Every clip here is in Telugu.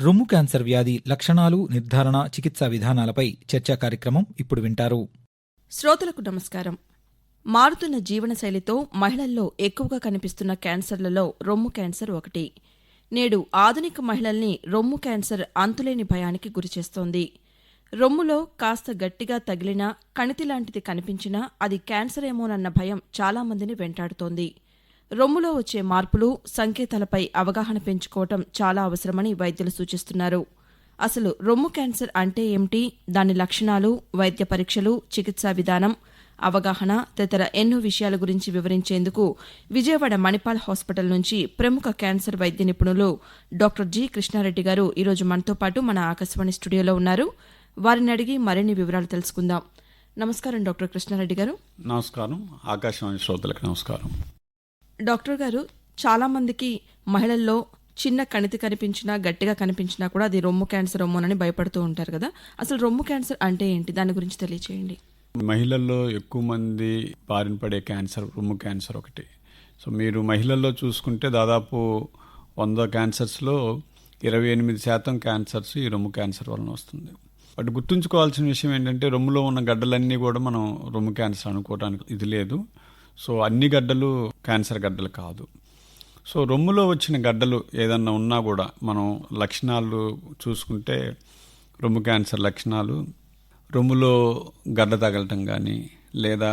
రొమ్ము క్యాన్సర్ వ్యాధి లక్షణాలు నిర్ధారణ చికిత్సా విధానాలపై చర్చా కార్యక్రమం ఇప్పుడు వింటారు. శ్రోతలకు నమస్కారం. మారుతున్న జీవనశైలితో మహిళల్లో ఎక్కువగా కనిపిస్తున్న క్యాన్సర్లలో రొమ్ము క్యాన్సర్ ఒకటి. నేడు ఆధునిక మహిళల్ని రొమ్ము క్యాన్సర్ అంతులేని భయానికి గురిచేస్తోంది రొమ్ములో కాస్త గట్టిగా తగిలినా కణితి లాంటిది కనిపించినా అది క్యాన్సర్ ఏమోనన్న భయం చాలామందిని వెంటాడుతోంది. రొమ్ములో వచ్చే మార్పులు సంకేతాలపై అవగాహన పెంచుకోవటం చాలా అవసరమని వైద్యులు సూచిస్తున్నారు. అసలు రొమ్ము క్యాన్సర్ అంటే ఏమిటి? దాని లక్షణాలు వైద్య పరీక్షలు చికిత్సా విధానం అవగాహన తదితర ఎన్నో విషయాల గురించి వివరించేందుకు విజయవాడ మణిపాల్ హాస్పిటల్ నుంచి ప్రముఖ క్యాన్సర్ వైద్య నిపుణులు డాక్టర్ జి కృష్ణారెడ్డి గారు ఈరోజు మనతో పాటు మన ఆకాశవాణి స్టూడియోలో ఉన్నారు. వారిని అడిగి మరిన్ని వివరాలు తెలుసుకుందాం. నమస్కారం డాక్టర్ కృష్ణారెడ్డి గారు. నమస్కారం. ఆకాశవాణి శ్రోతలకు నమస్కారం. డాక్టర్ గారు చాలా మందికి మహిళల్లో చిన్న కణితి కనిపించినా గట్టిగా కనిపించినా కూడా అది రొమ్ము క్యాన్సర్ రొమ్మునని భయపడుతూ ఉంటారు కదా. అసలు రొమ్ము క్యాన్సర్ అంటే ఏంటి? దాని గురించి తెలియచేయండి. మహిళల్లో ఎక్కువ మంది బారిన పడే క్యాన్సర్ రొమ్ము క్యాన్సర్ ఒకటి. సో మీరు మహిళల్లో చూసుకుంటే దాదాపు వంద క్యాన్సర్స్లో ఇరవై ఎనిమిది శాతం క్యాన్సర్స్ ఈ రొమ్ము క్యాన్సర్ వలన వస్తుంది. బట్ గుర్తుంచుకోవాల్సిన విషయం ఏంటంటే రొమ్ములో ఉన్న గడ్డలన్నీ కూడా మనం రొమ్ము క్యాన్సర్ అనుకోవడానికి ఇది లేదు. సో అన్ని గడ్డలు క్యాన్సర్ గడ్డలు కాదు. సో రొమ్ములో వచ్చిన గడ్డలు ఏదన్నా ఉన్నా కూడా మనం లక్షణాలు చూసుకుంటే రొమ్ము క్యాన్సర్ లక్షణాలు రొమ్ములో గడ్డ తగలటం కానీ లేదా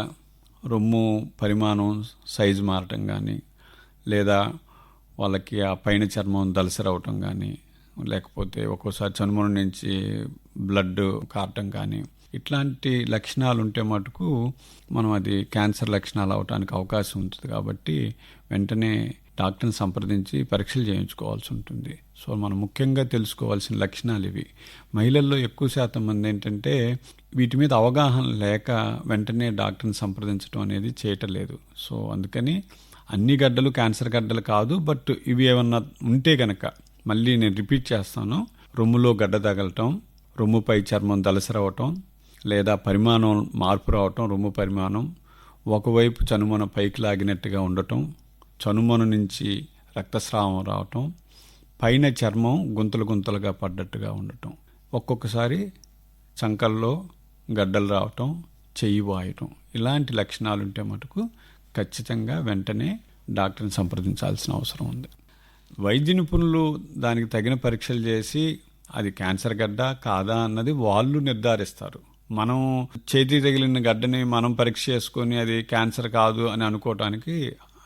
రొమ్ము పరిమాణం సైజు మారటం కానీ లేదా వాళ్ళకి ఆ పైన చర్మం దలసరవటం కానీ లేకపోతే ఒక్కోసారి చనుమల నుంచి బ్లడ్ కారటం కానీ ఇట్లాంటి లక్షణాలు ఉంటే మటుకు మనం అది క్యాన్సర్ లక్షణాలు అవడానికి అవకాశం ఉంటుంది కాబట్టి వెంటనే డాక్టర్ని సంప్రదించి పరీక్షలు చేయించుకోవాల్సి ఉంటుంది. సో మనం ముఖ్యంగా తెలుసుకోవాల్సిన లక్షణాలు ఇవి. మహిళల్లో ఎక్కువ శాతం మంది ఏంటంటే వీటి మీద అవగాహన లేక వెంటనే డాక్టర్ని సంప్రదించడం అనేది చేయటం లేదు సో అందుకని అన్ని గడ్డలు క్యాన్సర్ గడ్డలు కాదు బట్ ఇవి ఏమన్నా ఉంటే గనక మళ్ళీ నేను రిపీట్ చేస్తాను. రొమ్ములో గడ్డ తగలటం రొమ్ముపై చర్మం దలసరవటం లేదా పరిమాణం మార్పు రావటం రొమ్ము పరిమాణం ఒకవైపు చనుమన పైకి లాగినట్టుగా ఉండటం చనుమన నుంచి రక్తస్రావం రావటం పైన చర్మం గుంతలు గుంతలుగా పడ్డట్టుగా ఉండటం. ఒక్కొక్కసారి చంకల్లో గడ్డలు రావటం చెయ్యి వాయటం. ఇలాంటి లక్షణాలు ఉంటే మటుకు ఖచ్చితంగా వెంటనే డాక్టర్ని సంప్రదించాల్సిన అవసరం ఉంది. వైద్య నిపుణులు దానికి తగిన పరీక్షలు చేసి అది క్యాన్సర్ గడ్డ కాదా అన్నది వాళ్ళు నిర్ధారిస్తారు. మనం చేతి తగిలిన గడ్డని మనం పరీక్ష చేసుకొని అది క్యాన్సర్ కాదు అని అనుకోవటానికి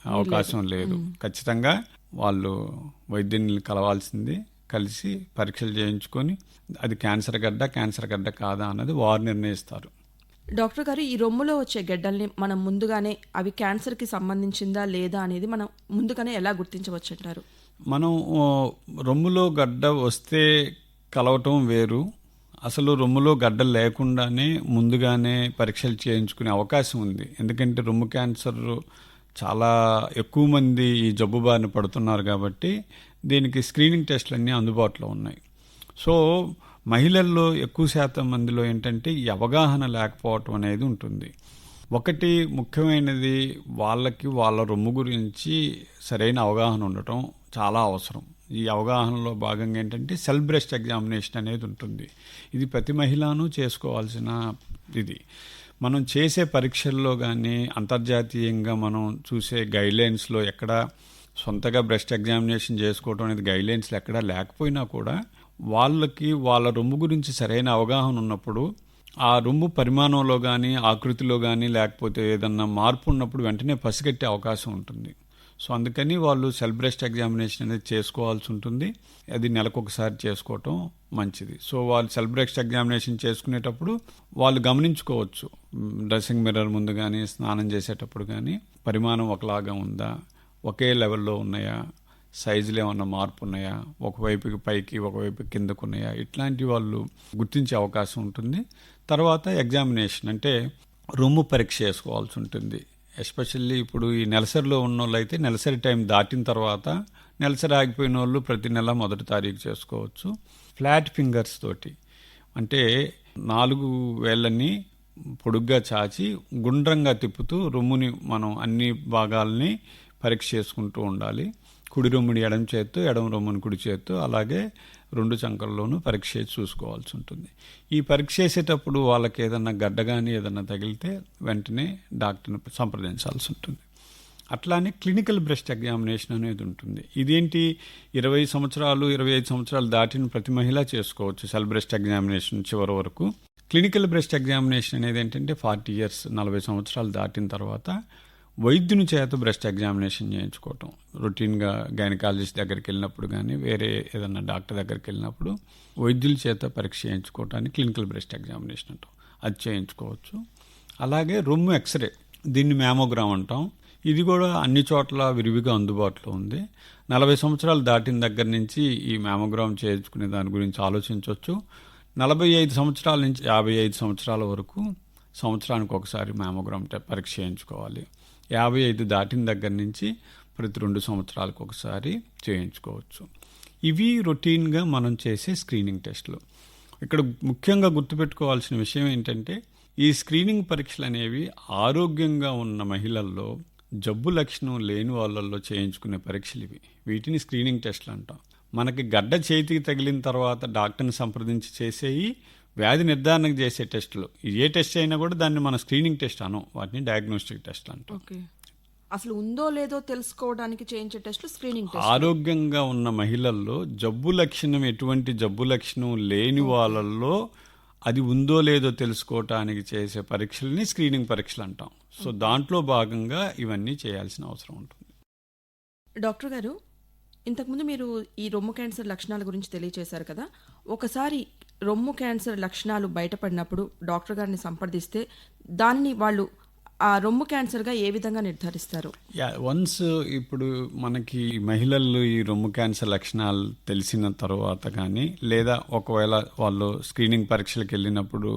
అవకాశం లేదు. ఖచ్చితంగా వాళ్ళు వైద్యుని కలవాల్సింది కలిసి పరీక్షలు చేయించుకొని అది క్యాన్సర్ గడ్డ క్యాన్సర్ గడ్డ కాదా అన్నది వారు నిర్ణయిస్తారు. డాక్టర్ గారు ఈ రొమ్ములో వచ్చే గడ్డల్ని మనం ముందుగానే అవి క్యాన్సర్కి సంబంధించిందా లేదా అనేది మనం ముందుగానే ఎలా గుర్తించవచ్చు అంటారు మనం రొమ్ములో గడ్డ వస్తే కలవటం వేరు అసలు రొమ్ములో గడ్డలు లేకుండానే ముందుగానే పరీక్షలు చేయించుకునే అవకాశం ఉంది. ఎందుకంటే రొమ్ము క్యాన్సర్ చాలా ఎక్కువ మంది ఈ జబ్బు బారిన పడుతున్నారు కాబట్టి దీనికి స్క్రీనింగ్ టెస్ట్లు అన్నీ అందుబాటులో ఉన్నాయి. సో మహిళల్లో ఎక్కువ శాతం మందిలో ఏంటంటే ఈ అవగాహన లేకపోవటం అనేది ఉంటుంది. ఒకటి ముఖ్యమైనది వాళ్ళకి వాళ్ళ రొమ్ము గురించి సరైన అవగాహన ఉండటం చాలా అవసరం. ఈ అవగాహనలో భాగంగా ఏంటంటే సెల్ బ్రెస్ట్ ఎగ్జామినేషన్ అనేది ఉంటుంది. ఇది ప్రతి మహిళను చేసుకోవాల్సిన ఇది. మనం చేసే పరీక్షల్లో కానీ అంతర్జాతీయంగా మనం చూసే గైడ్లైన్స్లో ఎక్కడ సొంతగా బ్రెస్ట్ ఎగ్జామినేషన్ చేసుకోవడం అనేది గైడ్లైన్స్లో ఎక్కడా లేకపోయినా కూడా వాళ్ళకి వాళ్ళ రొమ్ము గురించి సరైన అవగాహన ఉన్నప్పుడు ఆ రొమ్ము పరిమాణంలో కానీ ఆకృతిలో కానీ లేకపోతే ఏదన్నా మార్పు ఉన్నప్పుడు వెంటనే పసిగట్టే అవకాశం ఉంటుంది. సో అందుకని వాళ్ళు సెల్ బ్రెస్ట్ ఎగ్జామినేషన్ అనేది చేసుకోవాల్సి ఉంటుంది. అది నెలకొకసారి చేసుకోవటం మంచిది. సో వాళ్ళు సెల్ బ్రెస్ట్ ఎగ్జామినేషన్ చేసుకునేటప్పుడు వాళ్ళు గమనించుకోవచ్చు. డ్రెస్సింగ్ మిర్రర్ ముందు కానీ స్నానం చేసేటప్పుడు కానీ పరిమాణం ఒకలాగా ఉందా? ఒకే లెవెల్లో ఉన్నాయా? సైజులు ఏమన్నా మార్పు ఉన్నాయా ఒకవైపుకి పైకి ఒకవైపు కిందకు ఉన్నాయా ఇట్లాంటి వాళ్ళు గుర్తించే అవకాశం ఉంటుంది. తర్వాత ఎగ్జామినేషన్ అంటే రొమ్ము పరీక్ష చేసుకోవాల్సి ఉంటుంది. ఎస్పెషల్లీ ఇప్పుడు ఈ నెలసరిలో ఉన్న వాళ్ళు అయితే నెలసరి టైం దాటిన తర్వాత నెలసరి ఆగిపోయిన వాళ్ళు ప్రతి నెల మొదటి తారీఖు చేసుకోవచ్చు. ఫ్లాట్ ఫింగర్స్ తోటి. అంటే నాలుగు వేళ్ళని పొడుగ్గా చాచి గుండ్రంగా తిప్పుతూ రొమ్ముని మనం అన్ని భాగాల్ని పరీక్ష చేసుకుంటూ ఉండాలి. కుడి రొమ్ముని ఎడమ చేత్తో ఎడమ రొమ్ముని కుడి చేత్తో అలాగే రెండు చంకల్లోనూ పరీక్ష చేసి చూసుకోవాల్సి ఉంటుంది. ఈ పరీక్ష చేసేటప్పుడు వాళ్ళకి ఏదన్నా గడ్డ కానీ ఏదన్నా తగిలితే వెంటనే డాక్టర్ని సంప్రదించాల్సి ఉంటుంది. అట్లానే క్లినికల్ బ్రెస్ట్ ఎగ్జామినేషన్ అనేది ఉంటుంది. ఇదేంటి? ఇరవై సంవత్సరాలు ఇరవై ఐదు సంవత్సరాలు దాటిన ప్రతి మహిళ చేసుకోవచ్చు సెల్ బ్రెస్ట్ ఎగ్జామినేషన్ చివరి వరకు. క్లినికల్ బ్రెస్ట్ ఎగ్జామినేషన్ అనేది ఏంటంటే ఫార్టీ ఇయర్స్ నలభై సంవత్సరాలు దాటిన తర్వాత వైద్యుని చేత బ్రెస్ట్ ఎగ్జామినేషన్ చేయించుకోవటం. రొటీన్గా గైనకాలజిస్ట్ దగ్గరికి వెళ్ళినప్పుడు కానీ వేరే ఏదన్నా డాక్టర్ దగ్గరికి వెళ్ళినప్పుడు వైద్యుల చేత పరీక్ష చేయించుకోవటానికి క్లినికల్ బ్రెస్ట్ ఎగ్జామినేషన్ అంటాం. అది చేయించుకోవచ్చు. అలాగే రొమ్ము ఎక్స్రే దీన్ని మ్యామోగ్రామ్ అంటాం. ఇది కూడా అన్ని చోట్ల విరివిగా అందుబాటులో ఉంది. నలభై సంవత్సరాలు దాటిన దగ్గర నుంచి ఈ మ్యామోగ్రామ్ చేయించుకునే దాని గురించి ఆలోచించవచ్చు నలభై ఐదు సంవత్సరాల నుంచి యాభై ఐదు సంవత్సరాల వరకు సంవత్సరానికి ఒకసారి మ్యామోగ్రామ్ పరీక్ష చేయించుకోవాలి. యాభై ఐదు దాటిన దగ్గర నుంచి ప్రతి రెండు సంవత్సరాలకు ఒకసారి చేయించుకోవచ్చు. ఇవి రొటీన్గా మనం చేసే స్క్రీనింగ్ టెస్టులు. ఇక్కడ ముఖ్యంగా గుర్తుపెట్టుకోవాల్సిన విషయం ఏంటంటే ఈ స్క్రీనింగ్ పరీక్షలు అనేవి ఆరోగ్యంగా ఉన్న మహిళల్లో జబ్బు లక్షణం లేని వాళ్ళల్లో చేయించుకునే పరీక్షలు ఇవి. వీటిని స్క్రీనింగ్ టెస్టులు అంటాం. మనకి గడ్డ చేతికి తగిలిన తర్వాత డాక్టర్ని సంప్రదించి చేసేవి వ్యాధి నిర్ధారణకు చేసే టెస్టులు. ఏ టెస్ట్ అయినా కూడా దాన్ని మన స్క్రీనింగ్ టెస్ట్ అనం. వాటిని డయాగ్నోస్టిక్ టెస్ట్లు అంటాం. ఓకే. అసలు ఉందో లేదో తెలుసుకోవడానికి చేయించే టెస్ట్లు స్క్రీనింగ్ టెస్ట్ ఆరోగ్యంగా ఉన్న మహిళల్లో జబ్బు లక్షణం ఎటువంటి జబ్బు లక్షణం లేని వాళ్ళల్లో అది ఉందో లేదో తెలుసుకోవటానికి చేసే పరీక్షల్ని స్క్రీనింగ్ పరీక్షలు అంటాం. సో దాంట్లో భాగంగా ఇవన్నీ చేయాల్సిన అవసరం ఉంటుంది. డాక్టర్ గారు ఇంతకుముందు మీరు ఈ రొమ్ము క్యాన్సర్ లక్షణాల గురించి తెలియచేశారు కదా. ఒకసారి రొమ్ము క్యాన్సర్ లక్షణాలు బయటపడినప్పుడు డాక్టర్ గారిని సంప్రదిస్తే దాన్ని వాళ్ళు ఆ రొమ్ము క్యాన్సర్గా ఏ విధంగా నిర్ధారిస్తారు? యా వన్స్ ఇప్పుడు మనకి మహిళలు ఈ రొమ్ము క్యాన్సర్ లక్షణాలు తెలిసిన తర్వాత కానీ లేదా ఒకవేళ వాళ్ళు స్క్రీనింగ్ పరీక్షలకు వెళ్ళినప్పుడు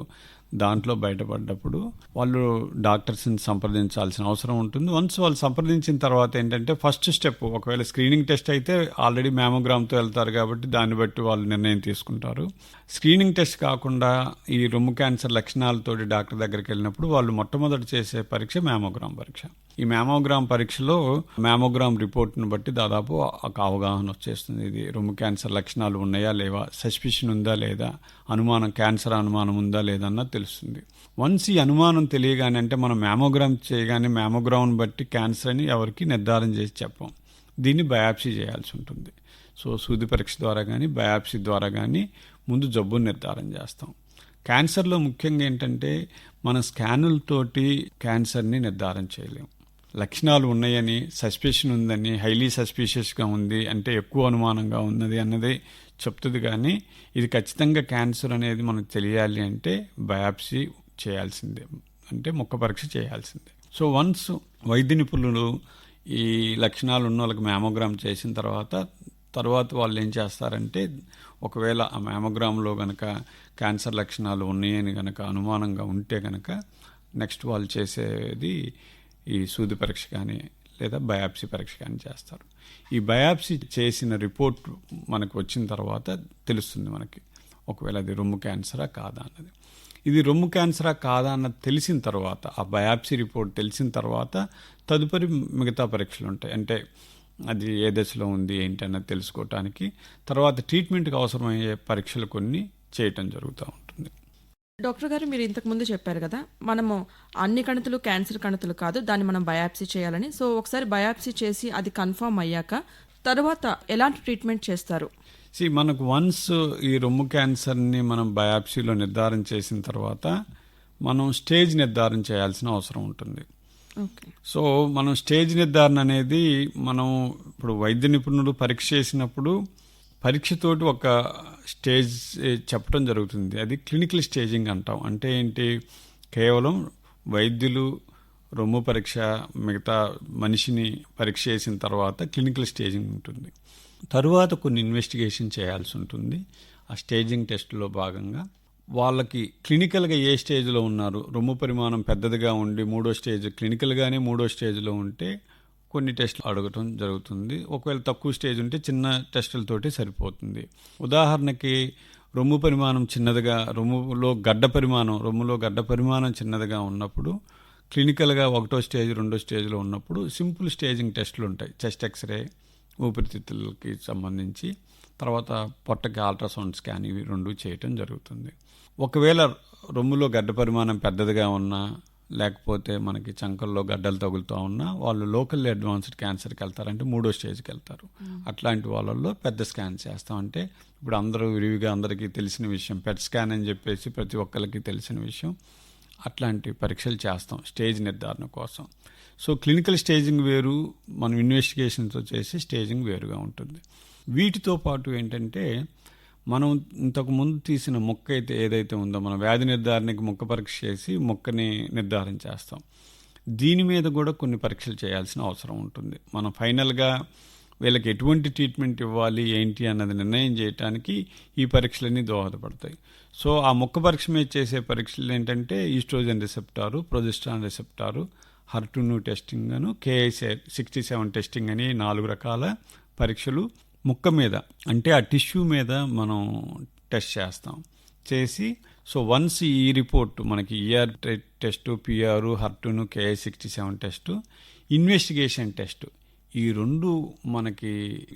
దాంట్లో బయటపడ్డప్పుడు వాళ్ళు డాక్టర్స్ని సంప్రదించాల్సిన అవసరం ఉంటుంది. వన్స్ వాళ్ళు సంప్రదించిన తర్వాత ఏంటంటే ఫస్ట్ స్టెప్ ఒకవేళ స్క్రీనింగ్ టెస్ట్ అయితే ఆల్రెడీ మ్యామోగ్రామ్తో వెళ్తారు కాబట్టి దాన్ని బట్టి వాళ్ళు నిర్ణయం తీసుకుంటారు. స్క్రీనింగ్ టెస్ట్ కాకుండా ఈ రొమ్ము క్యాన్సర్ లక్షణాలతోటి డాక్టర్ దగ్గరికి వెళ్ళినప్పుడు వాళ్ళు మొట్టమొదటి చేసే పరీక్ష మ్యామోగ్రామ్ పరీక్ష. ఈ మ్యామోగ్రామ్ పరీక్షలో మ్యామోగ్రామ్ రిపోర్ట్ను బట్టి దాదాపు ఒక అవగాహన వచ్చేస్తుంది. ఇది రొమ్ము క్యాన్సర్ లక్షణాలు ఉన్నాయా లేవా? సస్పిషన్ ఉందా లేదా? అనుమానం క్యాన్సర్ అనుమానం ఉందా లేదన్నా తెలుస్తుంది. వన్స్ ఈ అనుమానం తెలియగానే అంటే మనం మ్యామోగ్రామ్ చేయగానే మ్యామోగ్రామ్ని బట్టి క్యాన్సర్ అని ఎవరికి నిర్ధారణ చేసి చెప్పం. దీన్ని బయాప్సీ చేయాల్సి ఉంటుంది. సో సూది పరీక్ష ద్వారా కానీ బయాప్సీ ద్వారా కానీ ముందు జబ్బును నిర్ధారణ చేస్తాం. క్యాన్సర్లో ముఖ్యంగా ఏంటంటే మన స్కానులతోటి క్యాన్సర్ని నిర్ధారణ చేయలేం. లక్షణాలు ఉన్నాయని సస్పెషన్ ఉందని హైలీ సస్పీషియస్గా ఉంది అంటే ఎక్కువ అనుమానంగా ఉన్నది అన్నది చెప్తుంది కానీ ఇది ఖచ్చితంగా క్యాన్సర్ అనేది మనకు తెలియాలి అంటే బయాప్సీ చేయాల్సిందే. అంటే మొక్క పరీక్ష చేయాల్సిందే. సో వన్స్ వైద్య నిపుణులు ఈ లక్షణాలు ఉన్న వాళ్ళకి మ్యామోగ్రామ్ చేసిన తర్వాత తర్వాత వాళ్ళు ఏం చేస్తారంటే ఒకవేళ ఆ మ్యామోగ్రామ్లో కనుక క్యాన్సర్ లక్షణాలు ఉన్నాయని కనుక అనుమానంగా ఉంటే కనుక నెక్స్ట్ వాళ్ళు చేసేది ఈ సూది పరీక్ష కానీ లేదా బయాప్సీ పరీక్ష కానీ చేస్తారు. ఈ బయాప్సీ చేసిన రిపోర్ట్ మనకు వచ్చిన తర్వాత తెలుస్తుంది మనకి. ఒకవేళ అది రొమ్ము క్యాన్సరా కాదా అన్నది. ఇది రొమ్ము క్యాన్సరా కాదా అన్నది తెలిసిన తర్వాత ఆ బయాప్సీ రిపోర్ట్ తెలిసిన తర్వాత తదుపరి మిగతా పరీక్షలు ఉంటాయి. అంటే అది ఏ దశలో ఉంది ఏంటి అన్నది తెలుసుకోవటానికి తర్వాత ట్రీట్మెంట్కి అవసరమయ్యే పరీక్షలు కొన్ని చేయటం జరుగుతూ ఉంటుంది డాక్టర్ గారు మీరు ఇంతకు ముందు చెప్పారు కదా మనము అన్ని కణుతులు క్యాన్సర్ కణుతులు కాదు దాన్ని మనం బయాప్సీ చేయాలని. సో ఒకసారి బయాప్సీ చేసి అది కన్ఫర్మ్ అయ్యాక తర్వాత ఎలాంటి ట్రీట్మెంట్ చేస్తారు? సి మనకు వన్స్ ఈ రొమ్ము క్యాన్సర్ని మనం బయాప్సీలో నిర్ధారణ చేసిన తర్వాత మనం స్టేజ్ నిర్ధారణ చేయాల్సిన అవసరం ఉంటుంది. ఓకే. సో మనం స్టేజ్ నిర్ధారణ అనేది మనం ఇప్పుడు వైద్య నిపుణులు పరీక్ష చేసినప్పుడు పరీక్షతోటి ఒక స్టేజ్ చెప్పడం జరుగుతుంది. అది క్లినికల్ స్టేజింగ్ అంటాం. అంటే ఏంటి? కేవలం వైద్యులు రొమ్ము పరీక్ష మిగతా మనిషిని పరీక్ష చేసిన తర్వాత క్లినికల్ స్టేజింగ్ ఉంటుంది. తరువాత కొన్ని ఇన్వెస్టిగేషన్ చేయాల్సి ఉంటుంది. ఆ స్టేజింగ్ టెస్ట్లో భాగంగా వాళ్ళకి క్లినికల్గా ఏ స్టేజ్లో ఉన్నారు? రొమ్ము పరిమాణం పెద్దదిగా ఉండి మూడో స్టేజ్ క్లినికల్గానే మూడో స్టేజ్లో ఉంటే కొన్ని టెస్టులు అడగటం జరుగుతుంది. ఒకవేళ తక్కువ స్టేజ్ ఉంటే చిన్న టెస్టులతోటి సరిపోతుంది. ఉదాహరణకి రొమ్ము పరిమాణం చిన్నదిగా రొమ్ములో గడ్డ పరిమాణం రొమ్ములో గడ్డ పరిమాణం చిన్నదిగా ఉన్నప్పుడు క్లినికల్గా ఒకటో స్టేజ్ రెండో స్టేజ్లో ఉన్నప్పుడు సింపుల్ స్టేజింగ్ టెస్టులు ఉంటాయి. చెస్ట్ ఎక్స్రే ఊపిరితిత్తులకి సంబంధించి తర్వాత పొట్టకి అల్ట్రాసౌండ్ స్కాన్ ఇవి రెండు చేయటం జరుగుతుంది. ఒకవేళ రొమ్ములో గడ్డ పరిమాణం పెద్దదిగా ఉన్నా లేకపోతే మనకి చంకల్లో గడ్డలు తగులుతూ ఉన్నా వాళ్ళు లోకల్ అడ్వాన్స్డ్ క్యాన్సర్కి వెళ్తారంటే మూడో స్టేజ్కి వెళ్తారు. అట్లాంటి వాళ్ళల్లో పెద్ద స్కాన్ చేస్తామంటే ఇప్పుడు అందరూ విరివిగా అందరికీ తెలిసిన విషయం పెట్ స్కాన్ అని చెప్పేసి ప్రతి ఒక్కరికి తెలిసిన విషయం అట్లాంటి పరీక్షలు చేస్తాం స్టేజ్ నిర్ధారణ కోసం. సో క్లినికల్ స్టేజింగ్ వేరు మనం ఇన్వెస్టిగేషన్తో చేసి స్టేజింగ్ వేరుగా ఉంటుంది. వీటితో పాటు ఏంటంటే మనం ఇంతకు ముందు తీసిన మొక్క అయితే ఏదైతే ఉందో మనం వ్యాధి నిర్ధారణకి మొక్క పరీక్ష చేసి మొక్కని నిర్ధారణ చేస్తాం. దీని మీద కూడా కొన్ని పరీక్షలు చేయాల్సిన అవసరం ఉంటుంది. మనం ఫైనల్గా వీళ్ళకి ఎటువంటి ట్రీట్మెంట్ ఇవ్వాలి ఏంటి అన్నది నిర్ణయం చేయడానికి ఈ పరీక్షలన్నీ దోహదపడతాయి. సో ఆ మొక్క పరీక్ష మీద చేసే పరీక్షలు ఏంటంటే oestrogen receptor progesterone receptor హర్టును testing అను కేఐసే సిక్స్టీ సెవెన్ టెస్టింగ్ అని నాలుగు రకాల పరీక్షలు ముక్క మీద అంటే ఆ టిష్యూ మీద మనం టెస్ట్ చేస్తాం. చేసి సో వన్స్ ఈ రిపోర్ట్ మనకి ER test PR హర్టును KI sixty seven test investigation test ఈ రెండు మనకి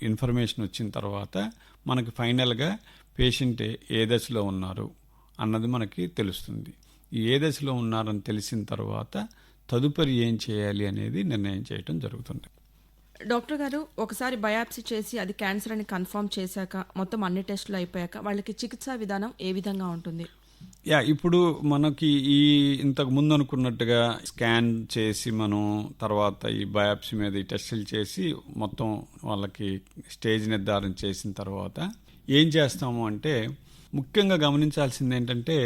ఇన్ఫర్మేషన్ వచ్చిన తర్వాత మనకి ఫైనల్గా పేషెంట్ ఏ దశలో ఉన్నారు అన్నది మనకి తెలుస్తుంది. ఏ దశలో ఉన్నారని తెలిసిన తర్వాత తదుపరి ఏం చేయాలి అనేది నిర్ణయం చేయటం జరుగుతుంది. డాక్టర్ గారు ఒకసారి బయాప్సీ చేసి అది క్యాన్సర్ అని కన్ఫర్మ్ చేశాక మొత్తం అన్ని టెస్టులు అయిపోయాక వాళ్ళకి చికిత్సా విధానం ఏ విధంగా ఉంటుంది? యా ఇప్పుడు మనకి ఈ ఇంతకు ముందు అనుకున్నట్టుగా స్కాన్ చేసి మనం తర్వాత ఈ బయాప్సీ మీద ఈ టెస్టులు చేసి మొత్తం వాళ్ళకి స్టేజ్ నిర్ధారణ చేసిన తర్వాత ఏం చేస్తాము అంటే ముఖ్యంగా గమనించాల్సింది ఏంటంటే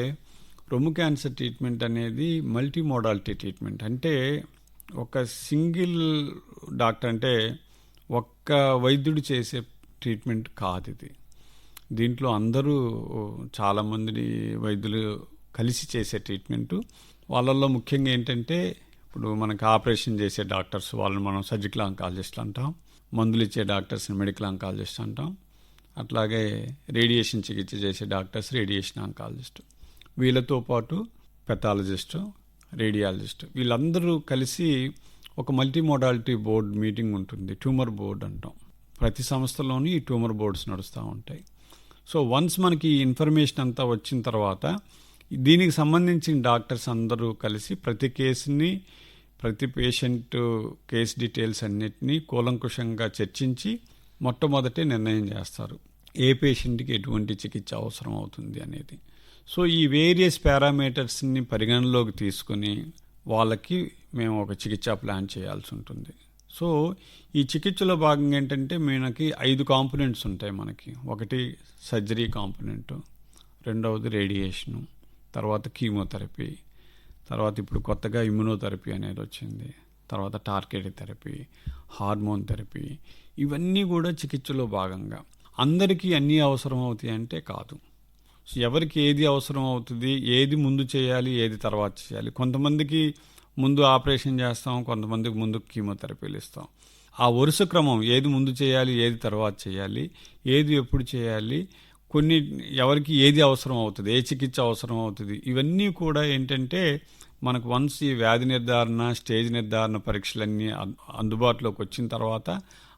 రొమ్ము క్యాన్సర్ ట్రీట్మెంట్ అనేది మల్టీ మోడాలిటీ ట్రీట్మెంట్. అంటే ఒక సింగిల్ డాక్టర్ అంటే ఒక్క వైద్యుడు చేసే ట్రీట్మెంట్ కాదు ఇది. దీంట్లో అందరూ చాలామంది వైద్యులు కలిసి చేసే ట్రీట్మెంటు. వాళ్ళల్లో ముఖ్యంగా ఏంటంటే ఇప్పుడు మనకి ఆపరేషన్ చేసే డాక్టర్స్ వాళ్ళని మనం సర్జికల్ ఆంకాలజిస్ట్ అంటాం మందులు ఇచ్చే డాక్టర్స్ని మెడికల్ ఆంకాలజిస్ట్ అంటాం అట్లాగే రేడియేషన్ చికిత్స చేసే డాక్టర్స్ రేడియేషన్ ఆంకాలజిస్ట్. వీళ్ళతో పాటు పెథాలజిస్టు రేడియాలజిస్ట్. వీళ్ళందరూ కలిసి ఒక మల్టీ మోడాలిటీ బోర్డ్ మీటింగ్ ఉంటుంది. ట్యూమర్ బోర్డ్ అంటాం. ప్రతి సంస్థలోనూ ఈ ట్యూమర్ బోర్డ్స్ నడుస్తూ ఉంటాయి. సో వన్స్ మనకి ఈ ఇన్ఫర్మేషన్ అంతా వచ్చిన తర్వాత దీనికి సంబంధించిన డాక్టర్స్ అందరూ కలిసి ప్రతి కేసుని ప్రతి పేషెంట్ కేస్ డీటెయిల్స్ అన్నిటినీ కూలంకుషంగా చర్చించి మొట్టమొదటే నిర్ణయం చేస్తారు. ఏ పేషెంట్కి ఎటువంటి చికిత్స అవసరం అవుతుంది అనేది. సో ఈ వేరియస్ పారామీటర్స్ని పరిగణలోకి తీసుకుని వాళ్ళకి మేము ఒక చికిత్స ప్లాన్ చేయాల్సి ఉంటుంది. సో ఈ చికిత్సలో భాగంగా ఏంటంటే మనకి ఐదు కాంపోనెంట్స్ ఉంటాయి మనకి. ఒకటి సర్జరీ కాంపోనెంట్ రెండవది రేడియేషను తర్వాత కీమోథెరపీ తర్వాత ఇప్పుడు కొత్తగా ఇమ్యునోథెరపీ అనేది వచ్చింది తర్వాత టార్గెట్ థెరపీ హార్మోన్ థెరపీ ఇవన్నీ కూడా చికిత్సలో భాగంగా. అందరికీ అన్నీ అవసరం అవుతాయి అంటే కాదు. ఎవరికి ఏది అవసరం అవుతుంది ఏది ముందు చేయాలి ఏది తర్వాత చేయాలి. కొంతమందికి ముందు ఆపరేషన్ చేస్తాం కొంతమందికి ముందు కీమోథెరపీలు ఇస్తాం. ఆ వరుస క్రమం ఏది ముందు చేయాలి ఏది తర్వాత చేయాలి ఏది ఎప్పుడు చేయాలి కొన్ని ఎవరికి ఏది అవసరం అవుతుంది ఏ చికిత్స అవసరం అవుతుంది ఇవన్నీ కూడా ఏంటంటే మనకు వన్స్ ఈ వ్యాధి నిర్ధారణ స్టేజ్ నిర్ధారణ పరీక్షలన్నీ అందుబాటులోకి వచ్చిన తర్వాత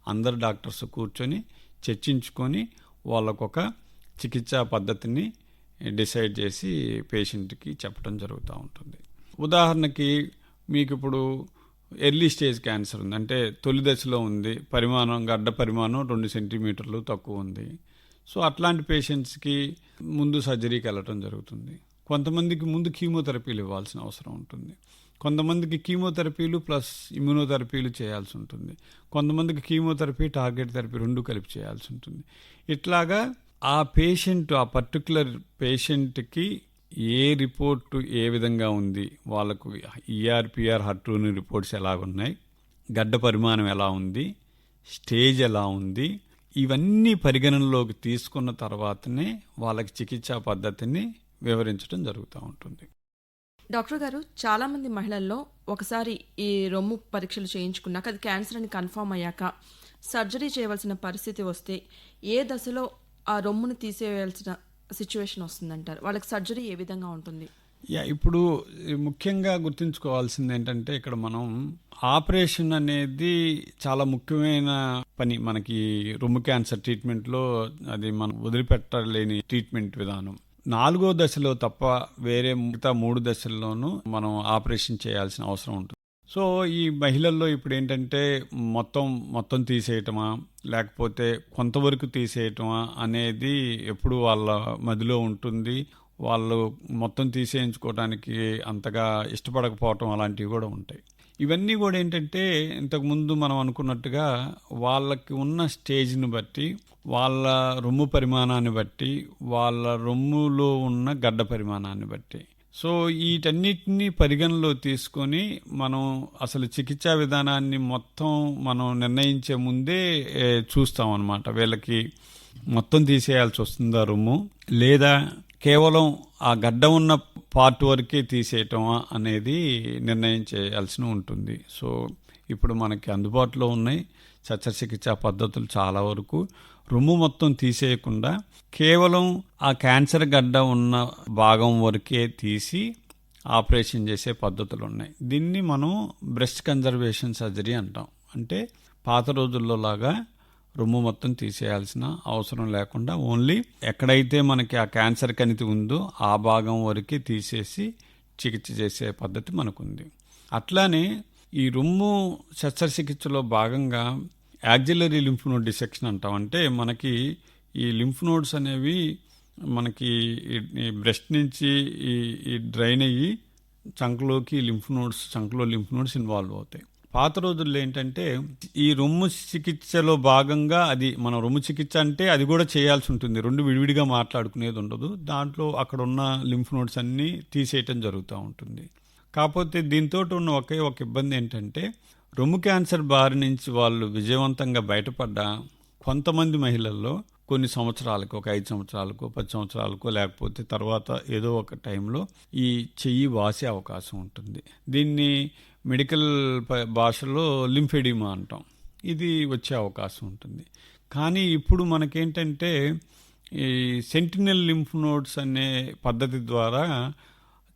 అందరు డాక్టర్స్ కూర్చొని చర్చించుకొని వాళ్ళకొక చికిత్సా పద్ధతిని డిసైడ్ చేసి పేషెంట్కి చెప్పడం జరుగుతూ ఉంటుంది. ఉదాహరణకి మీకు ఇప్పుడు ఎర్లీ స్టేజ్ క్యాన్సర్ ఉంది. అంటే తొలి దశలో ఉంది. పరిమాణం గడ్డ పరిమాణం రెండు సెంటీమీటర్లు తక్కువ ఉంది. సో అట్లాంటి పేషెంట్స్కి ముందు సర్జరీకి వెళ్ళటం జరుగుతుంది. కొంతమందికి ముందు కీమోథెరపీలు ఇవ్వాల్సిన అవసరం ఉంటుంది. కొంతమందికి కీమోథెరపీలు ప్లస్ ఇమ్యునోథెరపీలు చేయాల్సి ఉంటుంది. కొంతమందికి కీమోథెరపీ టార్గెట్ థెరపీ రెండు కలిపి చేయాల్సి ఉంటుంది. ఇట్లాగా ఆ పేషెంట్ ఆ పర్టికులర్ పేషెంట్కి ఏ రిపోర్టు ఏ విధంగా ఉంది? వాళ్ళకు ఈఆర్పిఆర్ హర్టూని రిపోర్ట్స్ ఎలాగున్నాయి? గడ్డ పరిమాణం ఎలా ఉంది? స్టేజ్ ఎలా ఉంది? ఇవన్నీ పరిగణనలోకి తీసుకున్న తర్వాతనే వాళ్ళకి చికిత్సా పద్ధతిని వివరించడం జరుగుతూ ఉంటుంది. డాక్టర్ గారు చాలామంది మహిళల్లో ఒకసారి ఈ రొమ్ము పరీక్షలు చేయించుకున్నాక అది క్యాన్సర్ అని కన్ఫర్మ్ అయ్యాక సర్జరీ చేయవలసిన పరిస్థితి వస్తే ఏ దశలో ఆ రొమ్మును తీసేయాల్సిన సిచ్యువేషన్ వస్తుందంటారు. వాళ్ళకి సర్జరీ ఏ విధంగా ఉంటుంది? యా ఇప్పుడు ముఖ్యంగా గుర్తుంచుకోవాల్సింది ఏంటంటే ఇక్కడ మనం ఆపరేషన్ అనేది చాలా ముఖ్యమైన పని. మనకి రొమ్ము క్యాన్సర్ ట్రీట్మెంట్లో అది మనం వదిలిపెట్టలేని ట్రీట్మెంట్ విధానం. నాలుగో దశలో తప్ప వేరే మిగతా మూడు దశల్లోనూ మనం ఆపరేషన్ చేయాల్సిన అవసరం ఉంటుంది. సో ఈ మహిళల్లో ఇప్పుడు ఏంటంటే మొత్తం మొత్తం తీసేయటమా? లేకపోతే కొంతవరకు తీసేయటమా? అనేది ఎప్పుడు వాళ్ళ మదిలో ఉంటుంది. వాళ్ళు మొత్తం తీసేయించుకోవడానికి అంతగా ఇష్టపడకపోవటం అలాంటివి కూడా ఉంటాయి. ఇవన్నీ కూడా ఏంటంటే ఇంతకుముందు మనం అనుకున్నట్టుగా వాళ్ళకి ఉన్న స్టేజ్ని బట్టి వాళ్ళ రొమ్ము పరిమాణాన్ని బట్టి వాళ్ళ రొమ్ములో ఉన్న గడ్డ పరిమాణాన్ని బట్టి. సో వీటన్నిటిని పరిగణలో తీసుకొని మనం అసలు చికిత్సా విధానాన్ని మొత్తం మనం నిర్ణయించే ముందే చూస్తాం అన్నమాట. వీళ్ళకి మొత్తం తీసేయాల్సి వస్తుందా రొమ్ము లేదా కేవలం ఆ గడ్డ ఉన్న పార్ట్ వరకే తీసేయటమా అనేది నిర్ణయం చేయాల్సి ఉంటుంది. సో ఇప్పుడు మనకి అందుబాటులో ఉన్నాయి. శస్త్రచికిత్సా పద్ధతులు చాలా వరకు. రొమ్ము మొత్తం తీసేయకుండా కేవలం ఆ క్యాన్సర్ గడ్డ ఉన్న భాగం వరకే తీసి ఆపరేషన్ చేసే పద్ధతులు ఉన్నాయి దీన్ని మనం బ్రెస్ట్ కన్జర్వేషన్ సర్జరీ అంటాం. అంటే పాత రోజుల్లో లాగా రొమ్ము మొత్తం తీసేయాల్సిన అవసరం లేకుండా ఓన్లీ ఎక్కడైతే మనకి ఆ క్యాన్సర్ కణితి ఉందో ఆ భాగం వరకే తీసేసి చికిత్స చేసే పద్ధతి మనకుంది. అట్లానే ఈ రొమ్ము శస్త్రచికిత్సలో భాగంగా యాక్జిలరీ లింఫ్ నోడ్ డిసెక్షన్ అంటాం. అంటే మనకి ఈ లింఫ్ నోడ్స్ అనేవి మనకి ఈ- బ్రెస్ట్ నుంచి ఈ ఈ డ్రైన్ అయ్యి చంకలోకి లింఫ్ నోడ్స్ చంకలో లింఫ్ నోడ్స్ ఇన్వాల్వ్ అవుతాయి. పాత రోజుల్లో ఏంటంటే ఈ రొమ్ము చికిత్సలో భాగంగా అది మన రొమ్ము చికిత్స అంటే అది కూడా చేయాల్సి ఉంటుంది. రెండు విడివిడిగా మాట్లాడుకునేది ఉండదు. దాంట్లో అక్కడ ఉన్న లింఫ్ నోడ్స్ అన్నీ తీసేయటం జరుగుతూ ఉంటుంది. కాకపోతే దీంతో ఉన్న ఒకే ఒక ఇబ్బంది ఏంటంటే రొమ్ము క్యాన్సర్ బారి నుంచి వాళ్ళు విజయవంతంగా బయటపడ్డా కొంతమంది మహిళల్లో కొన్ని సంవత్సరాలకు ఒక ఐదు సంవత్సరాలకు పది సంవత్సరాలకు లేకపోతే తర్వాత ఏదో ఒక టైంలో ఈ చెయ్యి వాసే అవకాశం ఉంటుంది. దీన్ని మెడికల్ భాషలో లింఫెడిమా అంటాం. ఇది వచ్చే అవకాశం ఉంటుంది. కానీ ఇప్పుడు మనకేంటంటే ఈ సెంటినల్ లింఫ్ నోడ్స్ అనే పద్ధతి ద్వారా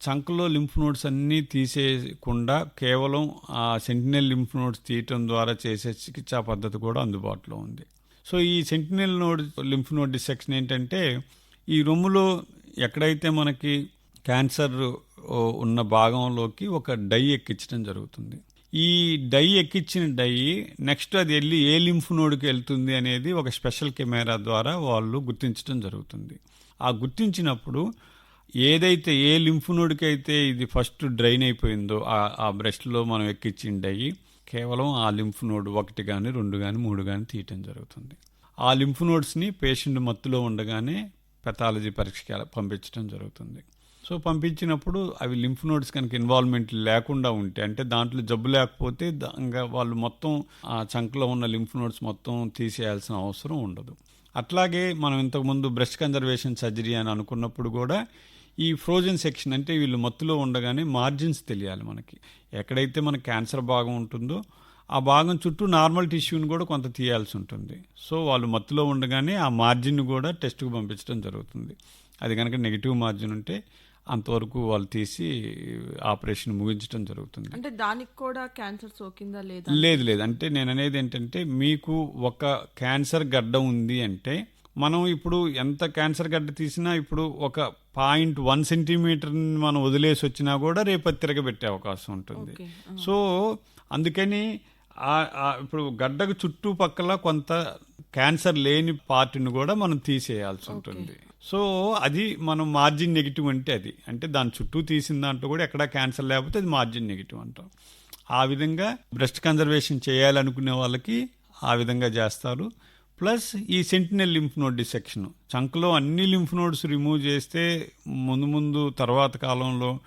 చంకలో లింఫ్ నోడ్స్ అన్నీ తీసేయకుండా కేవలం ఆ సెంటినల్ లింఫ్ నోడ్స్ తీయటం ద్వారా చేసే చికిత్సా పద్ధతి కూడా అందుబాటులో ఉంది. సో ఈ sentinel node lymph node dissection ఏంటంటే ఈ రొమ్ములో ఎక్కడైతే మనకి క్యాన్సర్ ఉన్న భాగంలోకి ఒక డై ఎక్కించడం జరుగుతుంది. ఈ డై ఎక్కించిన డై నెక్స్ట్ అది వెళ్ళి ఏ లింఫ్ నోడ్కి వెళ్తుంది అనేది ఒక స్పెషల్ కెమెరా ద్వారా వాళ్ళు గుర్తించడం జరుగుతుంది. ఆ గుర్తించినప్పుడు ఏదైతే ఏ లింఫ్ నోడ్కి అయితే ఇది ఫస్ట్ డ్రైన్ అయిపోయిందో ఆ- బ్రష్లో మనం ఎక్కించిండయి కేవలం ఆ లింఫ్ నోడ్ ఒకటి కానీ రెండు కానీ మూడు కానీ తీయటం జరుగుతుంది. ఆ లింఫ్ నోడ్స్ని పేషెంట్ మత్తులో ఉండగానే పెథాలజీ పరీక్షకి పంపించడం జరుగుతుంది. సో పంపించినప్పుడు అవి లింఫ్ నోడ్స్ కనుక ఇన్వాల్వ్మెంట్ లేకుండా ఉంటే అంటే దాంట్లో జబ్బు లేకపోతే ఇంకా వాళ్ళు మొత్తం ఆ చంకలో ఉన్న లింఫ్ నోడ్స్ మొత్తం తీసేయాల్సిన అవసరం ఉండదు. అట్లాగే మనం ఇంతకుముందు బ్రెస్ట్ కన్జర్వేషన్ సర్జరీ అని అనుకున్నప్పుడు కూడా ఈ ఫ్రోజన్ సెక్షన్ అంటే వీళ్ళు మత్తులో ఉండగానే మార్జిన్స్ తెలియాలి మనకి. ఎక్కడైతే మన క్యాన్సర్ భాగం ఉంటుందో ఆ భాగం చుట్టూ నార్మల్ టిష్యూని కూడా కొంత తీయాల్సి ఉంటుంది. సో వాళ్ళు మత్తులో ఉండగానే ఆ మార్జిన్ కూడా టెస్ట్కి పంపించడం జరుగుతుంది. అది కనుక నెగిటివ్ మార్జిన్ ఉంటే అంతవరకు వాళ్ళు తీసి ఆపరేషన్ ముగించడం జరుగుతుంది. అంటే దానికి కూడా క్యాన్సర్ సోకిందా లేదా? లేదు లేదు. అంటే నేను అనేది ఏంటంటే మీకు ఒక క్యాన్సర్ గడ్డ ఉంది అంటే మనం ఇప్పుడు ఎంత క్యాన్సర్ గడ్డ తీసినా ఇప్పుడు ఒక పాయింట్ వన్ సెంటీమీటర్ మనం వదిలేసి వచ్చినా కూడా రేపు తిరగబెట్టే అవకాశం ఉంటుంది. సో అందుకని ఇప్పుడు గడ్డకు చుట్టుపక్కల కొంత క్యాన్సర్ లేని పార్ట్ని కూడా మనం తీసేయాల్సి ఉంటుంది. సో అది మనం మార్జిన్ నెగిటివ్ అంటే అది. అంటే దాని చుట్టూ తీసిన దాంట్లో కూడా ఎక్కడ క్యాన్సర్ లేకపోతే అది మార్జిన్ నెగిటివ్ అంటాం. ఆ విధంగా బ్రెస్ట్ కన్జర్వేషన్ చేయాలనుకునే వాళ్ళకి ఆ విధంగా చేస్తారు. ప్లస్ ఈ సెంటినల్ లింఫ్ నోడ్ డిసెక్షన్. చంకలో అన్ని లింఫ్ నోడ్స్ రిమూవ్ చేస్తే ముందు ముందు తర్వాత కాలంలో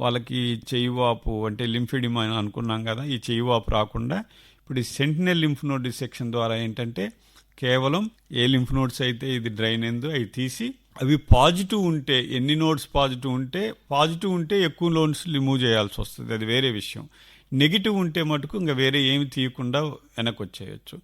వాళ్ళకి చెయ్యివాపు అంటే లింఫిడిమా అని అనుకున్నాం కదా ఈ చెయ్యివాపు రాకుండా ఇప్పుడు ఈ సెంటినల్ లింఫ్ నోడ్ డిసెక్షన్ ద్వారా ఏంటంటే కేవలం ఏ లింఫ్ నోడ్స్ అయితే ఇది డ్రైన్ అయిందో అవి తీసి అవి పాజిటివ్ ఉంటే ఎన్ని నోడ్స్ పాజిటివ్ ఉంటే పాజిటివ్ ఉంటే ఎక్కువ లోన్స్ రిమూవ్ చేయాల్సి వస్తుంది. అది వేరే విషయం. నెగిటివ్ ఉంటే మటుకు ఇంకా వేరే ఏమి తీయకుండా వెనక్కి వచ్చేయచ్చు.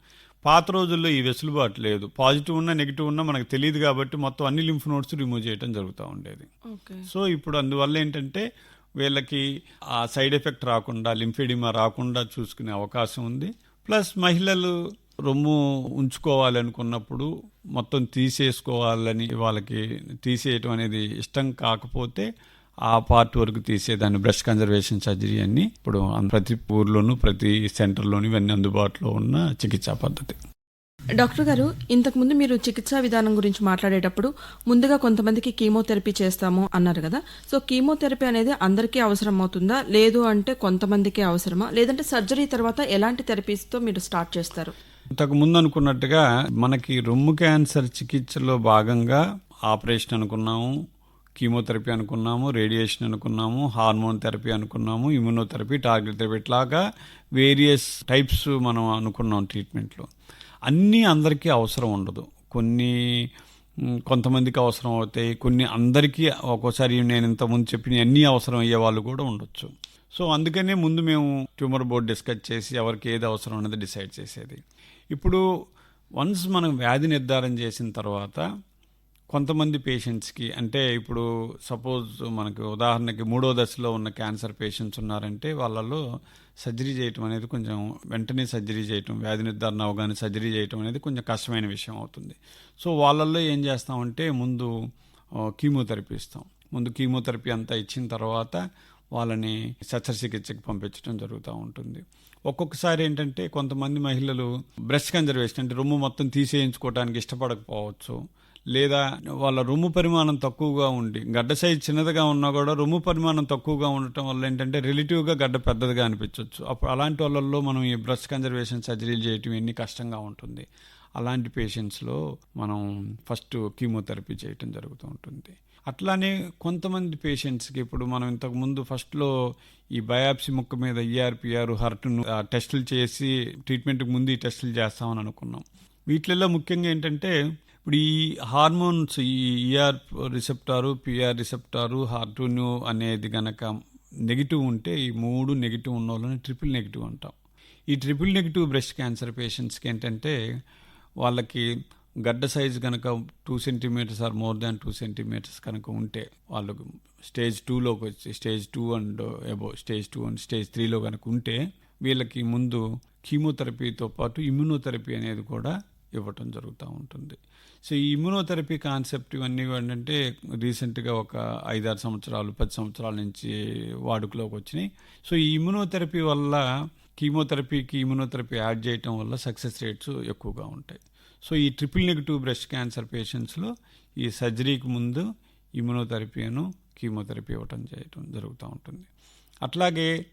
పాత రోజుల్లో ఈ వెసులుబాటు లేదు. పాజిటివ్ ఉన్నా నెగిటివ్ ఉన్నా మనకు తెలియదు కాబట్టి మొత్తం అన్ని లింఫ్ నోట్స్ రిమూవ్ చేయడం జరుగుతూ ఉండేది. ఓకే. సో ఇప్పుడు అందువల్ల ఏంటంటే వీళ్ళకి ఆ సైడ్ ఎఫెక్ట్ రాకుండా లింఫెడిమా రాకుండా చూసుకునే అవకాశం ఉంది. ప్లస్ మహిళలు రొమ్ము ఉంచుకోవాలి అనుకున్నప్పుడు మొత్తం తీసేసుకోవాలని వాళ్ళకి తీసేయటం అనేది ఇష్టం కాకపోతే ఆ పార్ట్ వరకు తీసేదాన్ని. బ్రెస్ట్ కన్జర్వేషన్ సర్జరీ అని ఇప్పుడు ప్రతి ఊర్లోనూ ప్రతి సెంటర్లోనూ ఇవన్నీ అందుబాటులో ఉన్న చికిత్సా పద్ధతి. డాక్టర్ గారు ఇంతకుముందు మీరు చికిత్సా విధానం గురించి మాట్లాడేటప్పుడు ముందుగా కొంతమందికి కీమోథెరపీ చేస్తాము అన్నారు కదా. సో కీమోథెరపీ అనేది అందరికీ అవసరం అవుతుందా? లేదు అంటే కొంతమందికే అవసరమా? లేదంటే సర్జరీ తర్వాత ఎలాంటి థెరపీస్తో మీరు స్టార్ట్ చేస్తారు? ఇంతకు ముందు అనుకున్నట్టుగా మనకి రొమ్ము క్యాన్సర్ చికిత్సలో భాగంగా ఆపరేషన్ అనుకున్నాము. కీమోథెరపీ అనుకున్నాము రేడియేషన్ అనుకున్నాము హార్మోన్ థెరపీ అనుకున్నాము ఇమ్యూనోథెరపీ టార్గెట్ థెరపీ ఇట్లాగా వేరియస్ టైప్స్ మనం అనుకున్నాం ట్రీట్మెంట్లో. అన్నీ అందరికీ అవసరం ఉండదు. కొన్ని కొంతమందికి అవసరం అవుతాయి కొన్ని అందరికీ ఒక్కోసారి నేను ఇంతకుముందు చెప్పిన అన్నీ అవసరం అయ్యే వాళ్ళు కూడా ఉండొచ్చు. సో అందుకనే ముందు మేము ట్యూమర్ బోర్డ్ డిస్కస్ చేసి ఎవరికి ఏది అవసరం అనేది డిసైడ్ చేసేది. ఇప్పుడు వన్స్ మనం వ్యాధి నిర్ధారణ చేసిన తర్వాత కొంతమంది పేషెంట్స్కి అంటే ఇప్పుడు సపోజ్ మనకు ఉదాహరణకి మూడో దశలో ఉన్న క్యాన్సర్ పేషెంట్స్ ఉన్నారంటే వాళ్ళలో సర్జరీ చేయటం అనేది కొంచెం వెంటనే సర్జరీ చేయటం వ్యాధి నిర్ధారణ అవగానే సర్జరీ చేయటం అనేది కొంచెం కష్టమైన విషయం అవుతుంది. సో వాళ్ళల్లో ఏం చేస్తామంటే ముందు కీమోథెరపీ ఇస్తాం. ముందు కీమోథెరపీ అంతా ఇచ్చిన తర్వాత వాళ్ళని శస్త్రచికిత్సకి పంపించడం జరుగుతూ ఉంటుంది. ఒక్కొక్కసారి ఏంటంటే కొంతమంది మహిళలు బ్రెస్ట్ కన్జర్వేషన్ అంటే రొమ్ము మొత్తం తీసేయించుకోవడానికి ఇష్టపడకపోవచ్చు. లేదా వాళ్ళ రొమ్ము పరిమాణం తక్కువగా ఉండి గడ్డ సైజ్ చిన్నదిగా ఉన్నా కూడా రొమ్ము పరిమాణం తక్కువగా ఉండటం వల్ల ఏంటంటే రిలేటివ్గా గడ్డ పెద్దదిగా అనిపించవచ్చు అప్పుడు అలాంటి వాళ్ళల్లో మనం ఈ బ్రెస్ట్ కన్జర్వేషన్ సర్జరీలు చేయటం ఎన్ని కష్టంగా ఉంటుంది. అలాంటి పేషెంట్స్లో మనం ఫస్ట్ కీమోథెరపీ చేయటం జరుగుతూ ఉంటుంది. అట్లానే కొంతమంది పేషెంట్స్కి ఇప్పుడు మనం ఇంతకుముందు ఫస్ట్లో ఈ బయాప్సీ ముక్క మీద ఈఆర్పిఆర్ హర్ట్ను టెస్టులు చేసి ట్రీట్మెంట్కి ముందు ఈ టెస్టులు చేస్తామని అనుకున్నాం. వీటిల్లో ముఖ్యంగా ఏంటంటే ఇప్పుడు ఈ హార్మోన్స్ ఈ ఈఆర్ రిసెప్టారు పిఆర్ రిసెప్టారు హార్టూను అనేది గనక నెగిటివ్ ఉంటే ఈ మూడు నెగిటివ్ ఉన్న వాళ్ళని ట్రిపుల్ నెగిటివ్ అంటాం. ఈ ట్రిపుల్ నెగిటివ్ బ్రెస్ట్ క్యాన్సర్ పేషెంట్స్కి ఏంటంటే వాళ్ళకి గడ్డ సైజు కనుక two centimetres or more than two centimetres కనుక ఉంటే వాళ్ళకు స్టేజ్ టూలోకి వచ్చి stage two and above stage two and stage త్రీలో కనుక ఉంటే వీళ్ళకి ముందు కీమోథెరపీతో పాటు ఇమ్యూనోథెరపీ అనేది కూడా ఇవ్వటం జరుగుతూ ఉంటుంది. సో ఈ ఇమ్యునోథెరపీ కాన్సెప్ట్ ఇవన్నీ ఏంటంటే రీసెంట్గా ఒక ఐదారు సంవత్సరాలు పది సంవత్సరాల నుంచి వాడుకలోకి వచ్చినాయి. సో ఈ ఇమ్యునోథెరపీ వల్ల కీమోథెరపీకి ఇమ్యునోథెరపీ యాడ్ చేయటం వల్ల సక్సెస్ రేట్స్ ఎక్కువగా ఉంటాయి. సో ఈ ట్రిపుల్ నెగిటివ్ బ్రెస్ట్ క్యాన్సర్ పేషెంట్స్లో ఈ సర్జరీకి ముందు ఇమ్యునోథెరపీను కీమోథెరపీ ఇవ్వటం చేయటం జరుగుతూ ఉంటుంది. అట్లాగే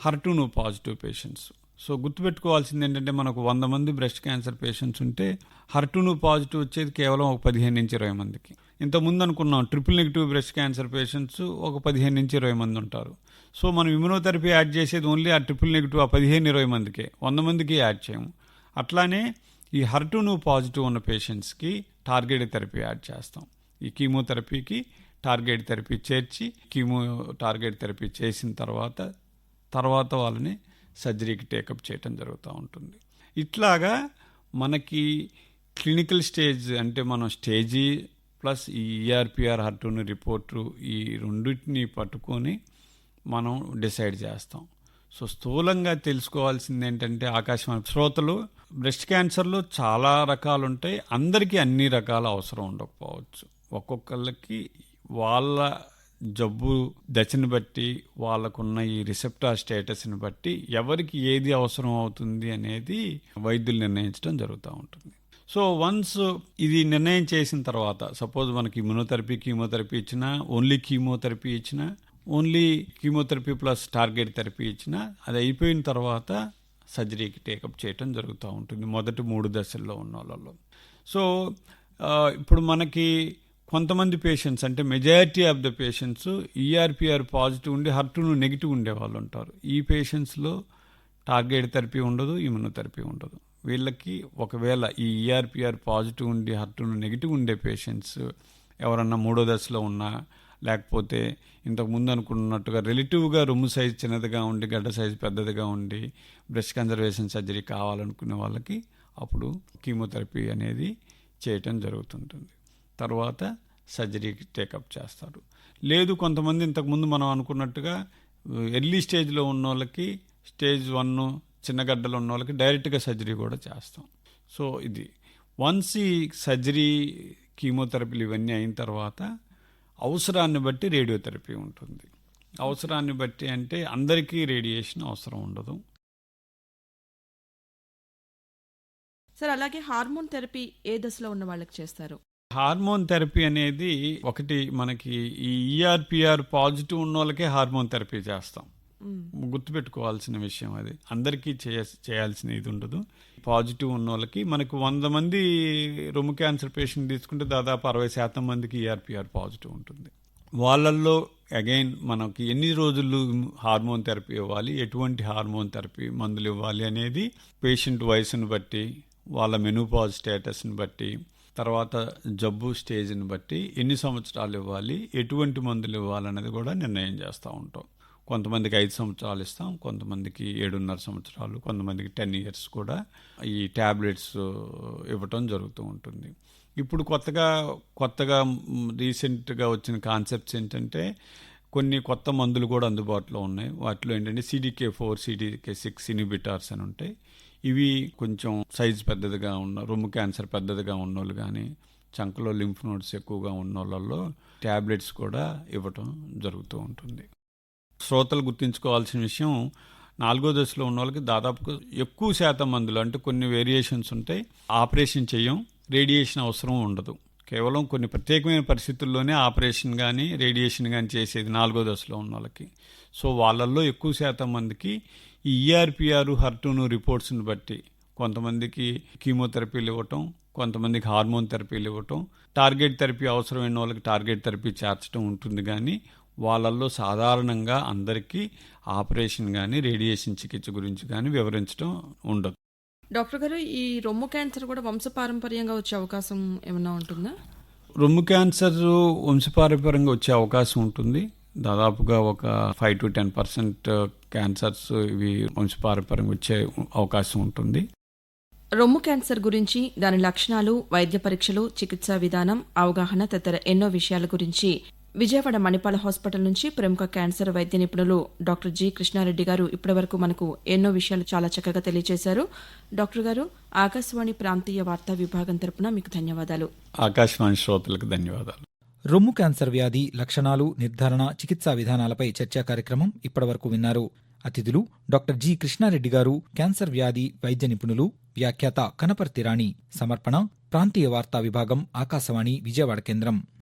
హర్టూను పాజిటివ్ పేషెంట్స్ సో గుర్తుపెట్టుకోవాల్సింది ఏంటంటే మనకు వంద మంది బ్రెస్ట్ క్యాన్సర్ పేషెంట్స్ ఉంటే హర్టూను పాజిటివ్ వచ్చేది కేవలం ఒక పదిహేను నుంచి ఇరవై మందికి. ఇంతకుముందు అనుకున్నాం triple negative breast cancer patients ఒక పదిహేను నుంచి ఇరవై మంది ఉంటారు. సో మనం ఇమ్యూనోథెరపీ యాడ్ చేసేది ఓన్లీ ఆ ట్రిపుల్ నెగిటివ్ ఆ పదిహేను ఇరవై మందికే. వంద మందికి యాడ్ చేయము. అట్లానే ఈ హర్టూను పాజిటివ్ ఉన్న పేషెంట్స్కి టార్గెట్ థెరపీ యాడ్ చేస్తాం. ఈ కీమోథెరపీకి టార్గెట్ థెరపీ చేర్చి కీమో టార్గెట్ థెరపీ చేసిన తర్వాత తర్వాత వాళ్ళని సర్జరీకి టేకప్ చేయటం జరుగుతూ ఉంటుంది. ఇట్లాగా మనకి క్లినికల్ స్టేజ్ అంటే మనం స్టేజీ ప్లస్ ఈ ఈఆర్పిఆర్ హర్టూన్ రిపోర్టు ఈ రెండింటిని పట్టుకొని మనం డిసైడ్ చేస్తాం. సో స్థూలంగా తెలుసుకోవాల్సింది ఏంటంటే ఆకాశవాణి శ్రోతలు బ్రెస్ట్ క్యాన్సర్లో చాలా రకాలు ఉంటాయి అందరికీ అన్ని రకాల అవసరం ఉండకపోవచ్చు. ఒక్కొక్కళ్ళకి వాళ్ళ జబ్బు దశని బట్టి వాళ్ళకున్న ఈ రిసెప్టార్ స్టేటస్ని బట్టి ఎవరికి ఏది అవసరం అవుతుంది అనేది వైద్యులు నిర్ణయించడం జరుగుతూ ఉంటుంది. సో వన్స్ ఇది నిర్ణయం చేసిన తర్వాత సపోజ్ మనకి ఇమ్యూనోథెరపీ కీమోథెరపీ ఇచ్చినా ఓన్లీ కీమోథెరపీ ఇచ్చినా only chemotherapy plus target therapy ఇచ్చినా అది అయిపోయిన తర్వాత సర్జరీకి టేకప్ చేయటం జరుగుతూ ఉంటుంది మొదటి మూడు దశల్లో ఉన్న వాళ్ళలో సో ఇప్పుడు మనకి కొంతమంది పేషెంట్స్ అంటే majority of the patients ER PR positive ఉండి హర్టును నెగిటివ్ ఉండే వాళ్ళు ఉంటారు. ఈ పేషెంట్స్లో టార్గెట్ థెరపీ ఉండదు ఇమ్యునోథెరపీ ఉండదు. వీళ్ళకి ఒకవేళ ఈ ఈఆర్పిఆర్ పాజిటివ్ ఉండి హర్టును నెగిటివ్ ఉండే పేషెంట్స్ ఎవరన్నా మూడో దశలో ఉన్నా లేకపోతే ఇంతకు ముందు అనుకున్నట్టుగా రిలేటివ్గా రొమ్ము సైజ్ చిన్నదిగా ఉండి గడ్డ సైజ్ పెద్దదిగా ఉండి బ్రెస్ట్ కన్జర్వేషన్ సర్జరీ కావాలనుకునే వాళ్ళకి అప్పుడు కీమోథెరపీ అనేది చేయటం జరుగుతుంటుంది. తర్వాత సర్జరీకి టేకప్ చేస్తారు. లేదు కొంతమంది ఇంతకుముందు మనం అనుకున్నట్టుగా ఎర్లీ స్టేజ్లో ఉన్న వాళ్ళకి స్టేజ్ వన్ చిన్నగడ్డలు ఉన్న వాళ్ళకి డైరెక్ట్గా సర్జరీ కూడా చేస్తాం. సో ఇది. వన్స్ ఈ సర్జరీ కీమోథెరపీలు ఇవన్నీ అయిన తర్వాత అవసరాన్ని బట్టి రేడియోథెరపీ ఉంటుంది. అవసరాన్ని బట్టి అంటే అందరికీ రేడియేషన్ అవసరం ఉండదు. సార్ అలాగే హార్మోన్ థెరపీ ఏ దశలో ఉన్న వాళ్ళకి చేస్తారు? హార్మోన్ థెరపీ అనేది ఒకటి మనకి ఈ ఈఆర్పిఆర్ పాజిటివ్ ఉన్న వాళ్ళకే హార్మోన్ థెరపీ చేస్తాం. గుర్తుపెట్టుకోవాల్సిన విషయం అది. అందరికీ చేయ చేయాల్సిన ఇది ఉండదు. పాజిటివ్ ఉన్న వాళ్ళకి మనకు వంద మంది రొమ్ము క్యాన్సర్ పేషెంట్ తీసుకుంటే దాదాపు అరవై శాతం మందికి ఈఆర్పిఆర్ పాజిటివ్ ఉంటుంది. వాళ్ళల్లో అగైన్ మనకి ఎన్ని రోజులు హార్మోన్ థెరపీ ఇవ్వాలి ఎటువంటి హార్మోన్ థెరపీ మందులు ఇవ్వాలి అనేది పేషెంట్ వయసును బట్టి వాళ్ళ మెనూపాజ్ స్టేటస్ని బట్టి తర్వాత జబ్బు స్టేజ్ని బట్టి ఎన్ని సంవత్సరాలు ఇవ్వాలి ఎటువంటి మందులు ఇవ్వాలనేది కూడా నిర్ణయం చేస్తూ ఉంటాం. కొంతమందికి ఐదు సంవత్సరాలు ఇస్తాం కొంతమందికి ఏడున్నర సంవత్సరాలు కొంతమందికి టెన్ ఇయర్స్ కూడా ఈ ట్యాబ్లెట్స్ ఇవ్వటం జరుగుతూ ఉంటుంది. ఇప్పుడు కొత్తగా కొత్తగా రీసెంట్గా వచ్చిన కాన్సెప్ట్స్ ఏంటంటే కొన్ని కొత్త మందులు కూడా అందుబాటులో ఉన్నాయి. వాటిలో ఏంటంటే CDK four CDK six inhibitors అని ఉంటాయి. ఇవి కొంచెం సైజ్ పెద్దదిగా ఉన్న రొమ్ము క్యాన్సర్ పెద్దదిగా ఉన్నోళ్ళు కానీ చంకలో లింఫ్ నోడ్స్ ఎక్కువగా ఉన్న వాళ్ళల్లో ట్యాబ్లెట్స్ కూడా ఇవ్వటం జరుగుతూ ఉంటుంది. శ్రోతలు గుర్తుంచుకోవాల్సిన విషయం నాలుగో దశలో ఉన్న వాళ్ళకి దాదాపు ఎక్కువ శాతం మందులు అంటే కొన్ని వేరియేషన్స్ ఉంటాయి ఆపరేషన్ చేయం రేడియేషన్ అవసరం ఉండదు. కేవలం కొన్ని ప్రత్యేకమైన పరిస్థితుల్లోనే ఆపరేషన్ కానీ రేడియేషన్ కానీ చేసేది నాలుగో దశలో ఉన్న వాళ్ళకి సో వాళ్ళల్లో ఎక్కువ శాతం మందికి ఈ ఈఆర్పిఆర్ హర్టూను రిపోర్ట్స్ని బట్టి కొంతమందికి కీమోథెరపీలు ఇవ్వటం కొంతమందికి హార్మోన్ థెరపీలు ఇవ్వటం టార్గెట్ థెరపీ అవసరమైన వాళ్ళకి టార్గెట్ థెరపీ చేర్చడం ఉంటుంది కానీ వాళ్ళల్లో సాధారణంగా అందరికీ ఆపరేషన్ కానీ రేడియేషన్ చికిత్స గురించి కానీ వివరించడం ఉండదు. డాక్టర్ గారు ఈ రొమ్ము క్యాన్సర్ కూడా వంశపారంపర్యంగా వచ్చే అవకాశం ఏమైనా ఉంటుందా? రొమ్ము క్యాన్సర్ వంశపారంపర్యంగా వచ్చే అవకాశం ఉంటుంది. దాదాపుగా ఒక five to ten percent cancers ఇవి వంశపారంపర్యంగా వచ్చే అవకాశం ఉంటుంది. రొమ్ము క్యాన్సర్ గురించి దాని లక్షణాలు వైద్య పరీక్షలు చికిత్సా విధానం అవగాహన తదితర ఎన్నో విషయాల గురించి విజయవాడ మణిపాల హాస్పిటల్ నుంచి ప్రముఖ క్యాన్సర్ వైద్య నిపుణులు డాక్టర్ జి కృష్ణారెడ్డి గారు ఇప్పటివరకు మనకు ఎన్నో విషయాలు చాలా చక్కగా తెలియజేశారు. డాక్టర్ గారు ఆకాశవాణి ప్రాంతీయ వార్తా విభాగం తరపున మీకు ధన్యవాదాలు. ఆకాశవాణి శ్రోతలకు ధన్యవాదాలు. రొమ్ము క్యాన్సర్ వ్యాధి లక్షణాలు నిర్ధారణ చికిత్సా విధానాలపై చర్చా కార్యక్రమం ఇప్పటివరకు విన్నారు. అతిథులు డాక్టర్ జి. కృష్ణారెడ్డి గారు క్యాన్సర్ వ్యాధి వైద్య నిపుణులు వ్యాఖ్యాత కనపర్తి రాణి సమర్పణ ప్రాంతీయ వార్తా విభాగం ఆకాశవాణి విజయవాడ కేంద్రం.